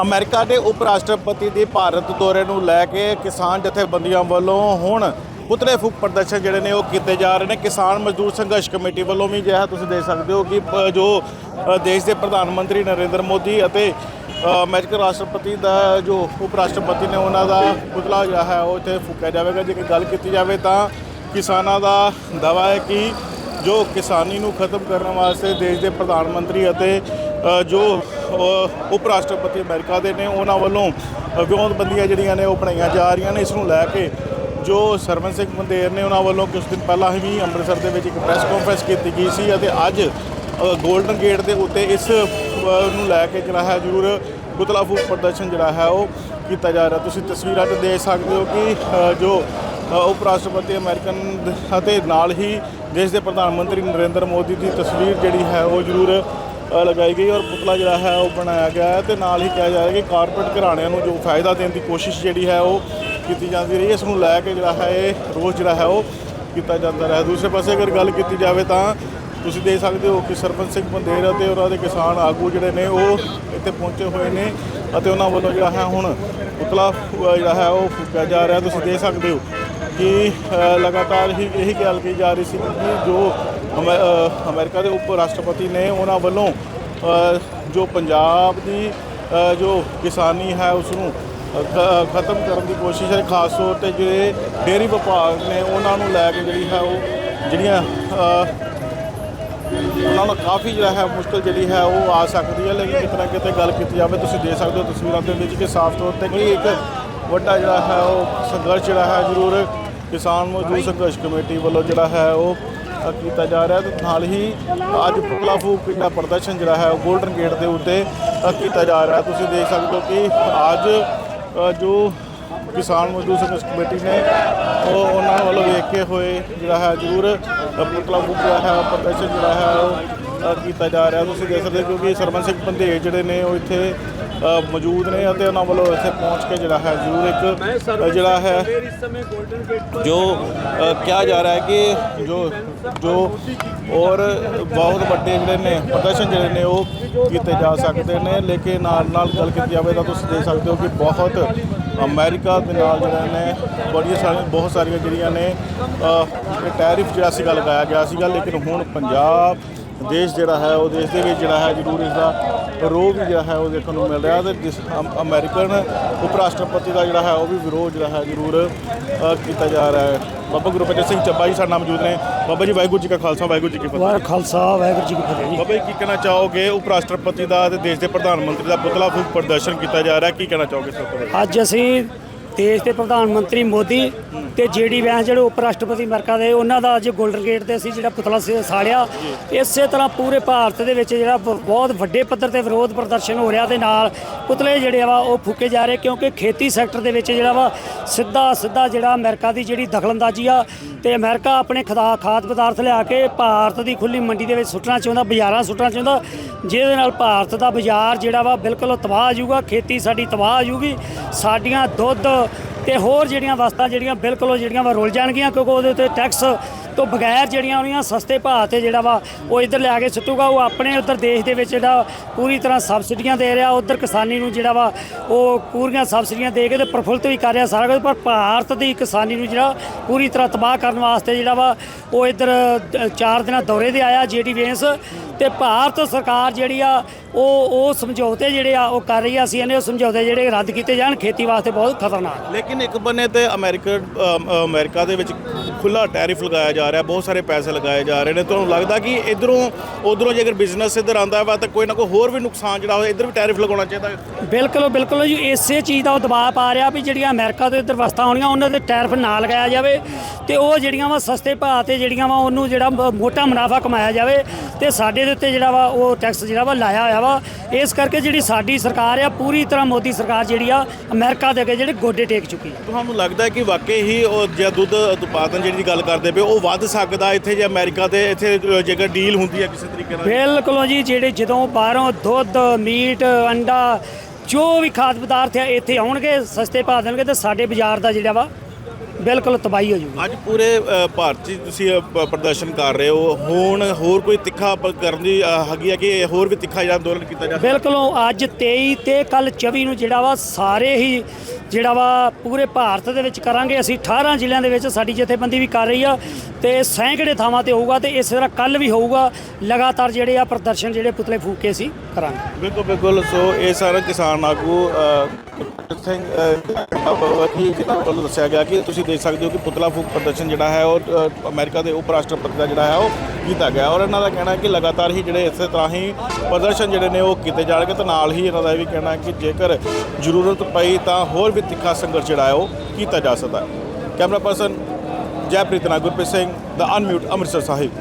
America ਦੇ ਉਪ ਰਾਸ਼ਟਰਪਤੀ ਦੇ ਭਾਰਤ ਦੌਰੇ ਨੂੰ ਲੈ ਕੇ ਕਿਸਾਨ ਜਥੇਬੰਦੀਆਂ ਵੱਲੋਂ ਹੁਣ ਪੁਤਲੇ ਫੂਕ ਪ੍ਰਦਰਸ਼ਨ ਜਿਹੜੇ ਨੇ ਉਹ ਕੀਤੇ ਜਾ ਰਹੇ ਨੇ। ਕਿਸਾਨ ਮਜ਼ਦੂਰ ਸੰਘਰਸ਼ ਕਮੇਟੀ ਵੱਲੋਂ ਵੀ ਜਿਹੜਾ ਤੁਸੀਂ ਦੇਖ ਸਕਦੇ ਹੋ ਕਿ ਪ- ਜੋ ਦੇਸ਼ ਦੇ ਪ੍ਰਧਾਨ ਮੰਤਰੀ ਨਰਿੰਦਰ ਮੋਦੀ ਅਤੇ ਅ, ਰਾਸ਼ਟਰਪਤੀ ਦਾ ਜੋ ਉਪ ਰਾਸ਼ਟਰਪਤੀ ਨੇ ਉਹਨਾਂ ਦਾ ਪੁਤਲਾ ਜਿਹੜਾ ਹੈ ਉਹ ਇੱਥੇ ਫੂਕਿਆ ਜਾਵੇਗਾ। ਜੇ ਗੱਲ ਕੀਤੀ ਜਾਵੇ ਤਾਂ ਕਿਸਾਨਾਂ ਦਾ ਦਾਵਾ ਹੈ ਕਿ ਜੋ ਕਿਸਾਨੀ ਨੂੰ ਖਤਮ ਕਰਨ ਵਾਸਤੇ ਦੇਸ਼ ਦੇ ਪ੍ਰਧਾਨ ਮੰਤਰੀ ਅਤੇ ਜੋ ਉਪ ਰਾਸ਼ਟਰਪਤੀ ਅਮਰੀਕਾ ਦੇ ਨੇ ਉਹਨਾਂ ਵੱਲੋਂ ਅ, ਵਿਉਂਤਬੰਦੀਆਂ ਜਿਹੜੀਆਂ ਨੇ ਉਹ ਬਣਾਈਆਂ ਜਾ ਰਹੀਆਂ ਨੇ। ਇਸ ਨੂੰ ਲੈ ਕੇ ਜੋ ਸਰਵਨ ਸਿੰਘ ਮੰਦੇਰ ਨੇ ਉਹਨਾਂ ਵੱਲੋਂ ਕੁਝ ਦਿਨ ਪਹਿਲਾਂ ਹੀ ਅੰਮ੍ਰਿਤਸਰ ਦੇ ਵਿੱਚ ਇੱਕ ਪ੍ਰੈਸ ਕਾਨਫਰੰਸ ਕੀਤੀ ਗਈ ਸੀ ਅਤੇ ਅੱਜ ਗੋਲਡਨ ਗੇਟ ਦੇ ਉੱਤੇ ਇਸ ਨੂੰ ਲੈ ਕੇ ਜਿਹੜਾ ਹੈ ਜ਼ਰੂਰ ਪੁਤਲਾ ਫੂਕ ਪ੍ਰਦਰਸ਼ਨ ਜਿਹੜਾ ਹੈ ਉਹ ਕੀਤਾ ਜਾ ਰਿਹਾ। ਤੁਸੀਂ ਤਸਵੀਰਾਂ 'ਚ ਦੇਖ ਸਕਦੇ ਹੋ ਕਿ ਜੋ ਉਪ ਰਾਸ਼ਟਰਪਤੀ ਅਮਰੀਕਨ ਅਤੇ ਨਾਲ ਹੀ ਦੇਸ਼ ਦੇ ਪ੍ਰਧਾਨ ਮੰਤਰੀ ਨਰਿੰਦਰ ਮੋਦੀ ਦੀ ਤਸਵੀਰ ਜਿਹੜੀ ਹੈ ਉਹ ਜ਼ਰੂਰ ਲਗਾਈ ਗਈ ਔਰ ਪੁਤਲਾ ਜਿਹੜਾ ਹੈ ਉਹ ਬਣਾਇਆ ਗਿਆ ਹੈ ਤੇ ਨਾਲ ਹੀ ਕਿਹਾ ਜਾ ਰਿਹਾ ਕਿ ਕਾਰਪੋਰੇਟ ਘਰਾਣਿਆਂ ਨੂੰ ਜੋ ਫਾਇਦਾ ਦੇਣ ਦੀ ਕੋਸ਼ਿਸ਼ ਜਿਹੜੀ ਹੈ ਉਹ ਕੀਤੀ ਜਾਂਦੀ ਰਹੀ ਇਸ ਨੂੰ ਲੈ ਕੇ ਜਿਹੜਾ ਹੈ ਇਹ ਰੋਜ਼ ਜਿਹੜਾ ਹੈ ਉਹ ਕੀਤਾ ਜਾਂਦਾ ਰਿਹਾ। ਦੂਸਰੇ ਪਾਸੇ ਅਗਰ ਗੱਲ ਕੀਤੀ ਜਾਵੇ ਤਾਂ ਤੁਸੀਂ ਦੇਖ ਸਕਦੇ ਹੋ ਕਿ ਸਰਪੰਚ ਸਿੰਘ ਬੰਦੇਰ ਅਤੇ ਉਹਨਾਂ ਦੇ ਕਿਸਾਨ ਆਗੂ ਜਿਹੜੇ ਨੇ ਉਹ ਇੱਥੇ ਪਹੁੰਚੇ ਹੋਏ ਨੇ ਅਤੇ ਉਹਨਾਂ ਵੱਲੋਂ ਜਿਹੜਾ ਹੈ ਹੁਣ ਪੁਤਲਾ ਜਿਹੜਾ ਹੈ ਉਹ ਫੂਕਿਆ ਜਾ ਰਿਹਾ। ਤੁਸੀਂ ਦੇਖ ਸਕਦੇ ਹੋ ਕਿ ਲਗਾਤਾਰ ਹੀ ਇਹੀ ਗੱਲ ਕਹੀ ਜਾ ਰਹੀ ਸੀ ਕਿ ਜੋ ਅਮੈ- ਅ, ਅਮਰੀਕਾ ਦੇ ਉਪ ਰਾਸ਼ਟਰਪਤੀ ਨੇ ਉਹਨਾਂ ਵੱਲੋਂ ਜੋ ਪੰਜਾਬ ਦੀ ਜੋ ਕਿਸਾਨੀ ਹੈ ਉਸ ਨੂੰ ਖ- ਖਤਮ ਕਰਨ ਦੀ ਕੋਸ਼ਿਸ਼ ਹੈ ਖਾਸ ਤੌਰ ਤੇ ਜਿਹੜੇ ਡੇਅਰੀ ਵਿਭਾਗ ਨੇ ਉਹਨਾਂ ਨੂੰ ਲੈ ਕੇ ਜਿਹੜੀ ਹੈ ਉਹ ਜਿਹੜੀਆਂ ਉਹਨਾਂ ਨੂੰ ਕਾਫੀ ਜਿਹੜਾ ਹੈ ਮੁਸ਼ਕਲ ਜਿਹੜੀ ਹੈ ਉਹ ਆ ਸਕਦੀ ਹੈ ਲੇਕਿਨ ਕਿਤੇ ਨਾ ਕਿਤੇ ਗੱਲ ਕੀਤੀ ਜਾਵੇ ਤੁਸੀਂ ਦੇਖ ਸਕਦੇ ਹੋ ਤਸਵੀਰਾਂ ਦੇ ਵਿੱਚ ਕਿ ਸਾਫ਼ ਤੌਰ ਤੇ ਕਿ ਇੱਕ ਵੱਡਾ ਜਿਹੜਾ ਹੈ ਉਹ ਸੰਘਰਸ਼ ਜਿਹੜਾ ਹੈ ਜ਼ਰੂਰ ਕਿਸਾਨ ਮਜ਼ਦੂਰ ਸੰਘਰਸ਼ ਕਮੇਟੀ ਵੱਲੋਂ ਜਿਹੜਾ ਹੈ ਉਹ ਕੀਤਾ ਜਾ ਰਿਹਾ ਤੇ ਨਾਲ ਹੀ ਅੱਜ ਪੁਤਲਾ ਫੂਕ ਦਾ ਪ੍ਰਦਰਸ਼ਨ ਜਿਹੜਾ ਹੈ ਉਹ 골ਡਨ ਗੇਟ ਦੇ ਉੱਤੇ ਕੀਤਾ ਜਾ ਰਿਹਾ। ਤੁਸੀਂ ਦੇਖ ਸਕਦੇ ਹੋ ਕਿ ਅੱਜ ਜੋ ਕਿਸਾਨ ਮਜ਼ਦੂਰ ਸੰਘਰਸ਼ ਕਮੇਟੀ ਨੇ ਉਹ ਉਹਨਾਂ ਵੱਲੋਂ ਵੇਖੇ ਹੋਏ ਜਿਹੜਾ ਹੈ ਜ਼ਰੂਰ ਅ, ਪੁਤਲਾ ਫੂਕ ਜਿਹੜਾ ਹੈ ਪ੍ਰਦਰਸ਼ਨ ਜਿਹੜਾ ਹੈ ਉਹ ਕੀਤਾ ਜਾ ਰਿਹਾ। ਤੁਸੀਂ ਦੇਖ ਸਕਦੇ ਹੋ ਕਿਉਂਕਿ ਸਰਵਨ ਸਿੰਘ ਬੰਦੇਜ ਜਿਹੜੇ ਨੇ ਉਹ ਇੱਥੇ ਮੌਜੂਦ ਨੇ ਅਤੇ ਉਹਨਾਂ ਵੱਲੋਂ ਇੱਥੇ ਪਹੁੰਚ ਕੇ ਜਿਹੜਾ ਹੈ ਜ਼ਰੂਰ ਇੱਕ ਜਿਹੜਾ ਹੈ ਜੋ ਕਿਹਾ ਜਾ ਰਿਹਾ ਹੈ ਕਿ ਜੋ ਜੋ ਔਰ ਬਹੁਤ ਵੱਡੇ ਜਿਹੜੇ ਨੇ ਪ੍ਰਦਰਸ਼ਨ ਜਿਹੜੇ ਨੇ ਉਹ ਕੀਤੇ ਜਾ ਸਕਦੇ ਨੇ ਲੇਕਿਨ ਨਾਲ ਨਾਲ ਗੱਲ ਕੀਤੀ ਜਾਵੇ ਤਾਂ ਤੁਸੀਂ ਦੇਖ ਸਕਦੇ ਹੋ ਕਿ ਬਹੁਤ ਅਮਰੀਕਾ ਦੇ ਨਾਲ ਜਿਹੜੇ ਨੇ ਬੜੀਆਂ ਸਾਰੀਆਂ ਬਹੁਤ ਸਾਰੀਆਂ ਜਿਹੜੀਆਂ ਨੇ ਟੈਰਿਫ ਜਿਹੜਾ ਸੀਗਾ ਲਗਾਇਆ ਗਿਆ ਸੀਗਾ ਲੇਕਿਨ ਹੁਣ ਪੰਜਾਬ ਦੇਸ਼ ਜਿਹੜਾ ਹੈ ਉਹ ਦੇਸ਼ ਦੇ ਵਿੱਚ ਜਿਹੜਾ ਹੈ ਜ਼ਰੂਰ ਇਸ ਦਾ ਰੋਹ ਵੀ ਜਿਹੜਾ ਹੈ ਉਹ ਦੇਖਣ ਨੂੰ ਮਿਲ ਰਿਹਾ ਤੇ ਜਿਸ ਅਮ- ਅਮਰੀਕਨ ਉਪ ਰਾਸ਼ਟਰਪਤੀ ਦਾ ਜਿਹੜਾ ਹੈ ਉਹ ਵੀ ਵਿਰੋਧ ਜਿਹੜਾ ਹੈ ਜ਼ਰੂਰ ਕੀਤਾ ਜਾ ਰਿਹਾ ਹੈ। ਬਾਬਾ ਗੁਰਪ੍ਰੀਤ ਸਿੰਘ ਚੱਬਾ ਜੀ ਸਾਡੇ ਨਾਲ ਮੌਜੂਦ ਨੇ। ਬਾਬਾ ਜੀ ਵਾਹਿਗੁਰੂ ਜੀ ਕਾ ਖਾਲਸਾ ਵਾਹਿਗੁਰੂ ਜੀ ਕੀ ਫਤਿਹ। ਖਾਲਸਾ ਵਾਹਿਗੁਰੂ ਜੀ ਕੀ ਫਤਿਹ ਜੀ। ਬਾਬਾ ਜੀ ਕੀ ਕਹਿਣਾ ਚਾਹੋਗੇ? ਉਪ ਰਾਸ਼ਟਰਪਤੀ ਦਾ ਤੇ ਦੇਸ਼ ਦੇ ਪ੍ਰਧਾਨ ਮੰਤਰੀ ਦਾ ਪੁਤਲਾ ਫੂਕ ਪ੍ਰਦਰਸ਼ਨ ਕੀਤਾ ਜਾ ਰਿਹਾ ਕੀ ਕਹਿਣਾ ਚਾਹੋਗੇ ਸਭ ਤੋਂ ਅੱਜ ਅਸੀਂ ਦੇਸ਼ ਦੇ ਪ੍ਰਧਾਨ ਮੰਤਰੀ ਮੋਦੀ ਤੇ ਜੀਡੀ ਵੈਂਸ ਜਿਹੜੇ ਉਪ ਰਾਸ਼ਟਰਪਤੀ ਅਮਰੀਕਾ ਦੇ, ਉਹਨਾਂ ਦਾ ਅੱਜ 골ਡਨ ਗੇਟ ਤੇ ਅਸੀਂ ਜਿਹੜਾ ਪੁਤਲਾ ਸ- ਸਾੜਿਆ। ਇਸੇ ਤਰ੍ਹਾਂ ਪੂਰੇ ਭਾਰਤ ਦੇ ਵਿੱਚ ਜਿਹੜਾ ਬਹੁਤ ਵੱਡੇ ਪੱਧਰ ਤੇ ਵਿਰੋਧ ਪ੍ਰਦਰਸ਼ਨ ਹੋ ਰਿਹਾ ਤੇ ਨਾਲ ਪੁਤਲੇ ਜਿਹੜੇ ਵਾ, ਉਹ ਫੂਕੇ ਜਾ ਰਹੇ ਕਿਉਂਕਿ ਖੇਤੀ ਸੈਕਟਰ ਦੇ ਵਿੱਚ ਜਿਹੜਾ ਵਾ, ਸਿੱਧਾ ਸਿੱਧਾ ਜਿਹੜਾ ਅਮਰੀਕਾ ਦੀ ਜਿਹੜੀ ਦਖਲਅੰਦਾਜ਼ੀ ਆ ਤੇ ਅਮਰੀਕਾ ਆਪਣੇ ਖਦਾ, ਖਾਦ ਪਦਾਰਥ ਲਿਆ ਕੇ ਭਾਰਤ ਦੀ ਖੁੱਲੀ ਮੰਡੀ ਦੇ ਵਿੱਚ ਸੁੱਟਣਾ ਚਾਹੁੰਦਾ, ਬਾਜ਼ਾਰਾਂ ਸੁੱਟਣਾ ਚਾਹੁੰਦਾ, ਜਿਹਦੇ ਨਾਲ ਭਾਰਤ ਦਾ ਬਾਜ਼ਾਰ ਜਿਹੜਾ ਵਾ ਬਿਲਕੁਲ ਤਬਾਹ ਆ ਜਾਊਗਾ, ਖੇਤੀ ਸਾਡੀ ਤਬਾਹ ਆ ਜਾਊਗੀ, ਸਾਡੀਆਂ ਦੁੱਧ ਤੇ ਹੋਰ ਜਿਹੜੀਆਂ ਵਸਤਾਂ ਜਿਹੜੀਆਂ ਬਿਲਕੁਲ ਉਹ ਜਿਹੜੀਆਂ ਵਾ ਰੁਲ ਜਾਣਗੀਆਂ, ਕਿਉਂਕਿ ਉਹਦੇ ਉੱਤੇ ਟੈਕਸ ਤੋਂ ਬਗੈਰ ਜਿਹੜੀਆਂ ਉਹਨੀਆਂ ਸਸਤੇ ਭਾਅ ਤੇ ਜਿਹੜਾ ਵਾ ਉਹ ਇੱਧਰ ਲਿਆ ਕੇ ਸੁੱਟੂਗਾ, ਉਹ ਆਪਣੇ ਉੱਧਰ ਦੇਸ਼ ਦੇ ਵਿੱਚ ਜਿਹੜਾ ਪੂਰੀ ਤਰ੍ਹਾਂ ਸਬਸਿਡੀਆਂ ਦੇ ਰਿਹਾ, ਉੱਧਰ ਕਿਸਾਨੀ ਨੂੰ ਜਿਹੜਾ ਵਾ ਉਹ ਪੂਰੀਆਂ ਸਬਸਿਡੀਆਂ ਦੇ ਕੇ ਤੇ ਪ੍ਰਫੁੱਲਤ ਵੀ ਕਰ ਰਿਹਾ ਸਾਰਾ ਕੁਝ, ਪਰ ਭਾਰਤ ਦੀ ਕਿਸਾਨੀ ਨੂੰ ਜਿਹੜਾ ਪੂਰੀ ਤਰ੍ਹਾਂ ਤਬਾਹ ਕਰਨ ਵਾਸਤੇ ਜਿਹੜਾ ਵਾ ਉਹ ਇੱਧਰ ਚਾਰ ਦਿਨਾਂ ਦੌਰੇ ਦੇ ਆਇਆ ਜੀਡੀ ਵੇਂਸ ਤੇ ਭਾਰਤ ਸਰਕਾਰ ਜਿਹੜੀ ਆ ਉਹ ਉਹ ਸਮਝੌਤੇ ਜਿਹੜੇ ਆ ਉਹ ਕਰ ਰਹੀ ਆ ਅਸੀਂ ਇਹਨੇ ਉਹ ਸਮਝੌਤੇ ਜਿਹੜੇ ਰੱਦ ਕੀਤੇ ਜਾਣ ਖੇਤੀ ਵਾਸਤੇ ਬਹੁਤ ਖਤਰਨਾਕ। ਲੇਕਿਨ ਇੱਕ ਬੰਨੇ ਤੇ ਅਮਰੀਕਾ ਅਮਰੀਕਾ ਦੇ ਵਿੱਚ ਖੁੱਲਾ ਟੈਰਿਫ ਲਗਾਇਆ ਜਾ ਰਿਹਾ ਬਹੁਤ ਸਾਰੇ ਪੈਸੇ ਲਗਾਏ ਜਾ ਰਹੇ ਨੇ। ਤੁਹਾਨੂੰ ਲੱਗਦਾ ਕਿ ਇਧਰੋਂ ਉਧਰੋਂ ਜੇਕਰ ਬਿਜ਼ਨਸ ਇੱਧਰ ਆਂਦਾ ਵਾ ਤਾਂ ਕੋਈ ਨਾ ਕੋਈ ਹੋਰ ਵੀ ਨੁਕਸਾਨ ਜਿਹੜਾ ਹੋਵੇ ਇੱਧਰ ਵੀ ਟੈਰਿਫ ਲਗਾਉਣਾ ਚਾਹੀਦਾ ਬਿਲਕੁਲ ਬਿਲਕੁਲ ਜੀ ਇਸੇ ਚੀਜ਼ ਦਾ ਉਹ ਦਬਾਅ ਪਾ ਰਿਹਾ ਵੀ ਜਿਹੜੀਆਂ ਅਮਰੀਕਾ ਤੋਂ ਇੱਧਰ ਵਸਤਾਂ ਆਉਣੀਆਂ ਉਹਨਾਂ ਤੇ ਟੈਰਿਫ ਨਾ ਲਗਾਇਆ ਜਾਵੇ ਤੇ ਉਹ ਜਿਹੜੀਆਂ ਵਾ ਸਸਤੇ ਭਾਅ ਤੇ ਜਿਹੜੀਆਂ ਵਾ ਉਹਨੂੰ ਜਿਹੜਾ ਮੋਟਾ ਮੁਨਾਫਾ ਕਮਾਇਆ ਜਾਵੇ ਤੇ ਸਾਡੇ ਦੇ ਉੱਤੇ ਜਿਹੜਾ ਵਾ ਉਹ ਟੈਕਸ ਜਿਹੜਾ ਵਾ ਲਾਇਆ ਹੋਇਆ ਵਾ। ਇਸ ਕਰਕੇ ਜਿਹੜੀ ਸਾਡੀ ਸਰਕਾਰ ਆ ਪੂਰੀ ਤਰ੍ਹਾਂ ਮੋਦੀ ਸਰਕਾਰ ਜਿਹੜੀ ਆ ਅਮਰੀਕਾ ਦੇ ਅੱਗੇ ਜਿਹੜੇ ਗੋਡੇ ਟੇਕ ਚੁੱਕੀ ਹੈ ਤੁਹਾਨੂੰ ਲੱਗਦਾ ਹੈ ਕਿ ਵਾਕਈ ਹੀ ਉਹ ਜੇ ਦੁੱਧ ਉਤਪਾਦਨ ਜਿਹੜੀ ਗੱਲ ਕਰਦੇ ਪਏ ਉਹ ਵੱਧ ਸਕਦਾ ਇੱਥੇ ਜੇ ਅਮਰੀਕਾ ਦੇ ਇੱਥੇ ਜੇਕਰ ਡੀਲ ਹੁੰਦੀ ਹੈ ਕਿਸੇ ਤਰੀਕੇ ਨਾਲ? ਬਿਲਕੁਲ ਜੀ ਜਿਹੜੇ ਜਦੋਂ ਬਾਹਰੋਂ ਦੁੱਧ ਮੀਟ ਅੰਡਾ ਜੋ ਵੀ ਖਾਦ ਪਦਾਰਥ ਆ ਇੱਥੇ ਆਉਣਗੇ ਸਸਤੇ ਭਾਅ ਦੇਣਗੇ ਤੇ ਸਾਡੇ ਬਾਜ਼ਾਰ ਦਾ ਜਿਹੜਾ ਵਾ ਬਿਲਕੁਲ ਤਬਾਹੀ ਹੋ ਜੂਗੀ। ਅੱਜ ਪੂਰੇ ਅ, ਭਾਰਤ 'ਚ ਤੁਸੀਂ ਅ, ਪ- ਪ੍ਰਦਰਸ਼ਨ ਕਰ ਰਹੇ ਹੋ। ਹੁਣ ਹੋਰ ਕੋਈ ਤਿੱਖਾ ਪ- ਕਰਨ ਦੀ ਅ, ਹੈਗੀ ਹੈ ਕਿ ਹੋਰ ਵੀ ਤਿੱਖਾ ਜਿਹੜਾ ਅੰਦੋਲਨ ਕੀਤਾ ਜਾ ਬਿਲਕੁਲ ਅੱਜ 23 ਤੇ ਕੱਲ 24 ਨੂੰ ਜਿਹੜਾ ਵਾ ਸਾਰੇ ਹੀ ਜਿਹੜਾ ਵਾ ਪੂਰੇ ਭਾਰਤ ਦੇ ਵਿੱਚ ਕਰਾਂਗੇ। ਅਸੀਂ 18 ਜ਼ਿਲ੍ਹਿਆਂ ਦੇ ਵਿੱਚ ਸਾਡੀ ਜਥੇਬੰਦੀ ਵੀ ਕਰ ਰਹੀ ਆ ਤੇ ਸੈਂਕੜੇ ਥਾਵਾਂ ਤੇ ਹੋਊਗਾ ਤੇ ਇਸੇ ਤਰ੍ਹਾਂ ਕੱਲ ਵੀ ਹੋਊਗਾ। ਲਗਾਤਾਰ ਜਿਹੜੇ ਆ ਪ੍ਰਦਰਸ਼ਨ ਜਿਹੜੇ ਪੁਤਲੇ ਫੂਕ ਕੇ ਅਸੀਂ ਕਰਾਂਗੇ। ਬਿਲਕੁਲ ਬਿਲਕੁਲ। ਸੋ ਇਹ ਸਾਰਾ ਕਿਸਾਨ ਆਗੂ ਸਿੰਘ ਤੁਹਾਨੂੰ ਦੱਸਿਆ ਗਿਆ ਕਿ ਤੁਸੀਂ ਦੇਖ ਸਕਦੇ ਹੋ ਕਿ ਪੁਤਲਾ ਫੂਕ ਪ੍ਰਦਰਸ਼ਨ ਜਿਹੜਾ ਹੈ ਉਹ ਅ, ਅਮਰੀਕਾ ਦੇ ਉਪ ਰਾਸ਼ਟਰਪਤੀ ਦਾ ਜਿਹੜਾ ਹੈ ਉਹ ਕੀਤਾ ਗਿਆ ਔਰ ਇਹਨਾਂ ਦਾ ਕਹਿਣਾ ਹੈ ਕਿ ਲਗਾਤਾਰ ਹੀ ਜਿਹੜੇ ਇਸੇ ਤਰ੍ਹਾਂ ਹੀ ਪ੍ਰਦਰਸ਼ਨ ਜਿਹੜੇ ਨੇ ਉਹ ਕੀਤੇ ਜਾਣਗੇ ਤੇ ਨਾਲ ਹੀ ਇਹਨਾਂ ਦਾ ਇਹ ਵੀ ਕਹਿਣਾ ਹੈ ਕਿ ਜੇਕਰ ਜ਼ਰੂਰਤ ਪਈ ਤਾਂ ਹੋਰ ਵੀ ਤਿੱਖਾ ਸੰਘਰਸ਼ ਜਿਹੜਾ ਹੈ ਉਹ ਕੀਤਾ ਜਾ ਸਕਦਾ ਹੈ। ਕੈਮਰਾ ਪਰਸਨ ਜੈਪ੍ਰੀਤ ਨਾਲ ਗੁਰਪ੍ਰੀਤ ਸਿੰਘ ਦਾ ਅਨਮਿਊਟ ਅੰਮ੍ਰਿਤਸਰ ਸਾਹਿਬ।